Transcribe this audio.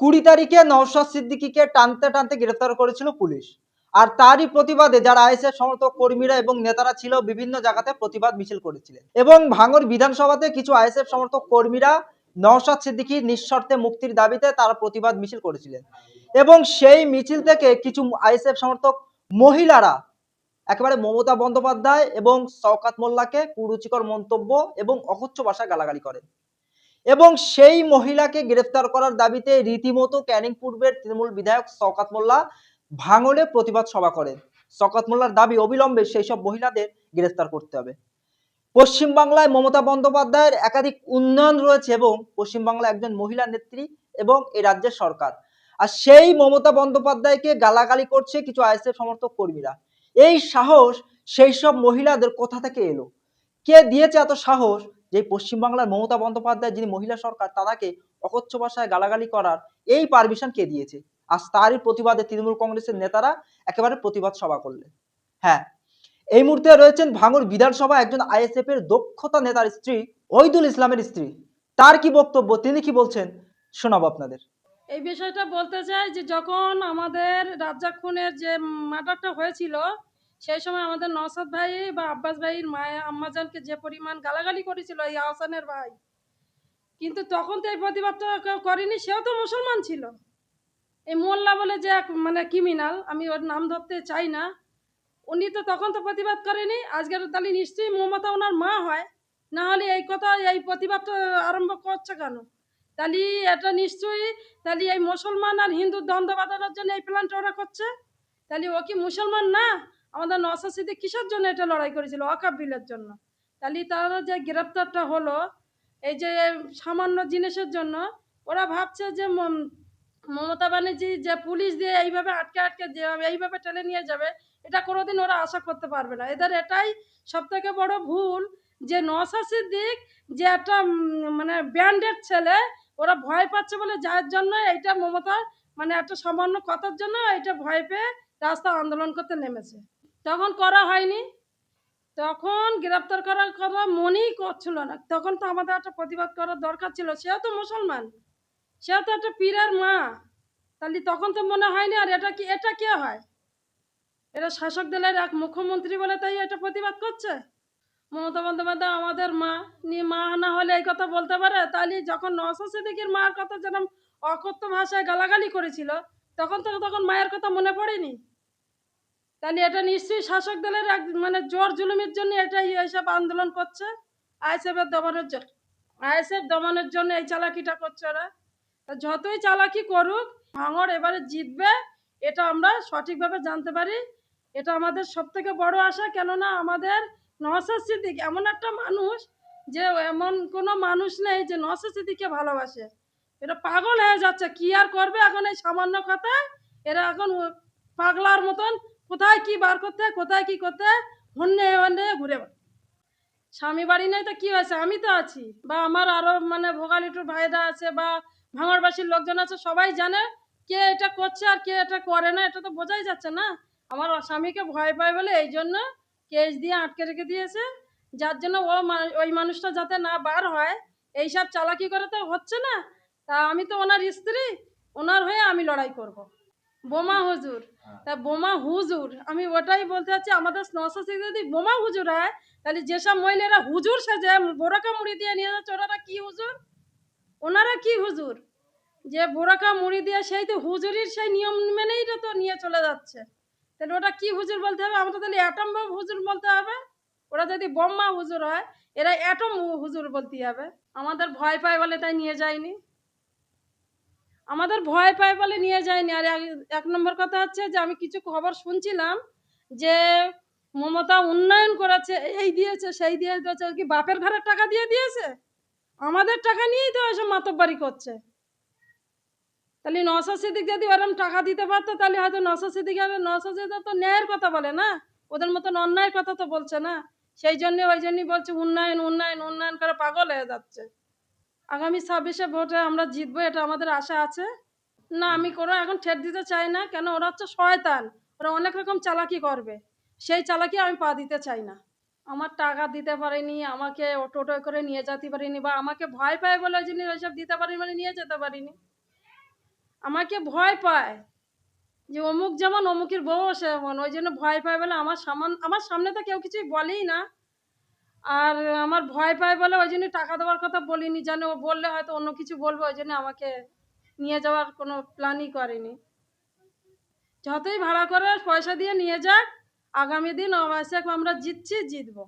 কুড়ি তারিখে নওশাদ সিদ্দিকীকে টানতে টানতে গ্রেফতার করেছিল পুলিশ। আর তারই প্রতিবাদে যারা আইএসএফ সমর্থক কর্মীরা এবং নেতারা ছিল, বিভিন্ন জায়গাতে প্রতিবাদ মিছিল করেছিলেন। এবং ভাঙর বিধানসভাতে কিছু আইএসএফ সমর্থক কর্মীরা নওশাদ সিদ্দিকীর নিঃশর্তে মুক্তির দাবিতে তারা প্রতিবাদ মিছিল করেছিলেন। এবং সেই মিছিল থেকে কিছু আইএসএফ সমর্থক মহিলারা, একেবারে মমতা বন্দ্যোপাধ্যায় এবং শওকাত মোল্লাকে কুরুচিকর মন্তব্য এবং অকথ্য ভাষায় গালাগালি করেন। এবং সেই মহিলাকে গ্রেফতার করার দাবিতে রীতিমতো ক্যানিং পূর্বের তৃণমূল বিধায়ক শওকাত মোল্লা ভাঙড়ে প্রতিবাদ সভা করেন। শওকাত মোল্লার দাবি অবিলম্বে সেই সব মহিলাদের গ্রেফতার করতে হবে। পশ্চিমবাংলায় মমতা বন্দ্যোপাধ্যায়ের একাধিক উন্নয়ন রয়েছে এবং পশ্চিমবাংলায় একজন মহিলা নেত্রী এবং এই রাজ্যের সরকার। আর সেই মমতা বন্দ্যোপাধ্যায়কে গালাগালি করছে কিছু আইএসএফ সমর্থক কর্মীরা। এই সাহস সেই সব মহিলাদের কোথা থেকে এলো? কে দিয়েছে এত সাহস? যে পশ্চিমবাংলার মমতা বন্দ্যোপাধ্যায় যিনি মহিলা সরকার তারাকে অকথ্য ভাষায় গালাগালি করার এই পারমিশন কে দিয়েছে? আজ তারই প্রতিবাদে তৃণমূল কংগ্রেসের নেতারা একেবারে প্রতিবাদ সভা করলেন। হ্যাঁ এই মুহূর্তে রয়েছেন ভাঙড় বিধানসভা একজন আইএসএফ এর দক্ষতা নেতার স্ত্রী ওইদুল ইসলামের স্ত্রী। তার কি বক্তব্য? তিনি কি বলছেন? শোনাবো আপনাদের। এই বিষয়টা বলতে চাই যে, যখন আমাদের রাজ্জাক খুনের যে মার্ডারটা হয়েছিল সেই সময় আমাদের নসাদ ভাই বা আব্বাস ভাইয়ের মায়া আম্মাজানকে যে পরিমাণ গালাগালি করেছিল এই আহসানের ভাই। কিন্তু তখন তো এই প্রতিবাদটা কেউ করেনি, সেও তো মুসলমান ছিল। এই মোল্লা বলে যে এক মানে ক্রিমিনাল আমি ওর নাম ধরতে চাই না। উনি তো তখন তো প্রতিবাদ করেনি, আজকের তাহলে নিশ্চয়ই মমতা ওনার মা হয়। না হলে এই কথা, এই প্রতিবাদটা আরম্ভ করছে কেন? তাহলে এটা নিশ্চয়ই, তাহলে এই মুসলমান আর হিন্দুর দ্বন্দ্ব বাঁধানোর জন্য এই প্ল্যানটা ওরা করছে? তাহলে ও কি মুসলমান না? আমাদের নসা সিদ্দিক কিসের জন্য এটা লড়াই করেছিল? ওয়াকাব বিলের জন্য। তাহলে তারা যে গ্রেপ্তারটা হলো, এই যে সামান্য জিনিসের জন্য, ওরা ভাবছে যে মম- মমতা ব্যানার্জি যে পুলিশ দিয়ে এইভাবে আটকে আটকে যেভাবে, এইভাবে টেনে নিয়ে যাবে, এটা কোনোদিন ওরা আশা করতে পারবে না। এদের এটাই সব থেকে বড় ভুল যে নসা সিদ্দিক যে একটা মানে ব্যান্ডের ছেলে, ওরা ভয় পাচ্ছে বলে যার জন্য এইটা মমতা মানে একটা সামান্য কথার জন্য এটা ভয় পেয়ে রাস্তা আন্দোলন করতে নেমেছে। তখন করা হয়নি। তখন গ্রেপ্তার করার কথা মনেই করছিল না। তখন তো আমাদের একটা প্রতিবাদ করার দরকার ছিল। সেও তো মুসলমান। সেও তো একটা পীরের মা। তাহলে তখন তো মনে হয়নি আর এটা কি এটা কে হয়? এটা শাসক দলের এক মুখ্যমন্ত্রী বলে তাই এটা প্রতিবাদ করছে? মমতা বন্দ্যোপাধ্যায় আমাদের মা। নিয়ে মা না হলে এই কথা বলতে পারে? তাহলে যখন নশো সিদ্দিকির মার কথা যেরকম অকথ্য ভাষায় গালাগালি করেছিল, তখন তো তখন মায়ের কথা মনে পড়েনি? তাহলে এটা নিশ্চয়ই শাসক দলের এক মানে জোর জুলুমের জন্য এটা এইসব আন্দোলন করছে। আইএসএফের দমনের জন্য। আইএসএফ দমনের জন্য এই চালাকিটা করছে ওরা। তা যতই চালাকি করুক ভাঙর এবারে জিতবে, এটা আমরা সঠিকভাবে জানতে পারি। এটা আমাদের সব থেকে বড় আশা, কেননা আমাদের নওসাদ সিদ্দিক এমন একটা মানুষ যে এমন কোনো মানুষ নেই যে নওসাদ সিদ্দিককে ভালোবাসে। এটা পাগল হয়ে যাচ্ছে, কি আর করবে এখন এই সামান্য কথা এরা এখন পাগলার মতন কোথায় কি বার করতে, কোথায় কি করতে? হন্যে হন্যে ঘুরে। স্বামী বাড়ি নেই তো কি হয়েছে? আমি তো আছি। বা আমার আরও মানে ভোগালিটুর ভাইরা আছে বা ভাঙড়বাসীর লোকজন আছে, সবাই জানে কে এটা করছে আর কে এটা করে না, এটা তো বোঝাই যাচ্ছে না। আমার স্বামীকে ভয় পায় বলে এই জন্য কেস দিয়ে আটকে রেখে দিয়েছে। যার জন্য ও ওই মানুষটা যাতে না বার হয়, এইসব চালাকি করে তো হচ্ছে না। তা আমি তো ওনার স্ত্রী, ওনার হয়ে আমি লড়াই করব। বোমা হুজুর। তা বোমা হুজুর আমি ওটাই বলতে চাচ্ছি আমাদের নশো যদি বোমা হুজুর হয় তাহলে যেসব মহিলারা হুজুর সেজে বোরাকা মুড়ি দিয়ে নিয়ে যাচ্ছে ওনারা কি হুজুর? ওনারা কি হুজুর? যে বোরাকা মুড়ি দিয়ে সেই তো হুজুরির সেই নিয়ম মেনেই তো তো নিয়ে চলে যাচ্ছে। তাহলে ওটা কি হুজুর বলতে হবে? আমরা তাহলে অ্যাটম বম হুজুর বলতে হবে? ওরা যদি বোম্মা হুজুর হয় এরা অ্যাটম হুজুর বলতে হবে। আমাদের ভয় পায় বলে তাই নিয়ে যায়নি। আমাদের ভয় পায় বলে নিয়ে যায়নি। আর এক- নম্বর কথা হচ্ছে যে, আমি কিছু খবর শুনছিলাম যে, মমতা উন্নয়ন করেছে, এই দিয়েছে, সেই দিয়ে দিয়েছে কি বাপের ঘরের টাকা দিয়ে দিয়েছে? আমাদের টাকা নিয়েই তো এসব মাতব্বারি করছে। তাহলে নশো সিদ্দিক যদি ওরম টাকা দিতে পারতো, তাহলে হয়তো নশো সিদ্দিক নশো সিদ্দিক তো ন্যায়ের কথা বলে না? ওদের মতন অন্যায়ের কথা তো বলছে না? সেই জন্যে, ওই জন্যই বলছে, উন্নয়ন উন্নয়ন উন্নয়ন করে পাগল হয়ে যাচ্ছে। আগামী ছাব্বিশে ভোটে আমরা জিতবো, এটা আমাদের আশা আছে। না, আমি কোনো এখন ঠেট দিতে চাই না, কেন ওরা হচ্ছে শয়তান। ওরা অনেক রকম চালাকি করবে। সেই চালাকি আমি পা দিতে চাই না। আমার টাকা দিতে পারেনি, আমাকে টোটো করে নিয়ে যেতে পারিনি বা আমাকে ভয় পায় বলে জন্য ওইসব দিতে পারিনি মানে নিয়ে যেতে পারিনি। আমাকে ভয় পায় যে অমুক যেমন, অমুকের বউ সেমন ওই জন্য ভয় পায় বলে আমার সামান আমার সামনে তো কেউ কিছুই বলেই না। আর আমার ভয় পায় বলে ওই জন্য টাকা দেওয়ার কথা বলিনি জানে ও বললে হয়তো অন্য কিছু বলবে, ওই জন্য আমাকে নিয়ে যাওয়ার কোনো প্ল্যানই করেনি। যতই ভাড়া করে পয়সা দিয়ে নিয়ে যাক, আগামী দিন অবশ্যই আমরা জিতছি, জিতবো।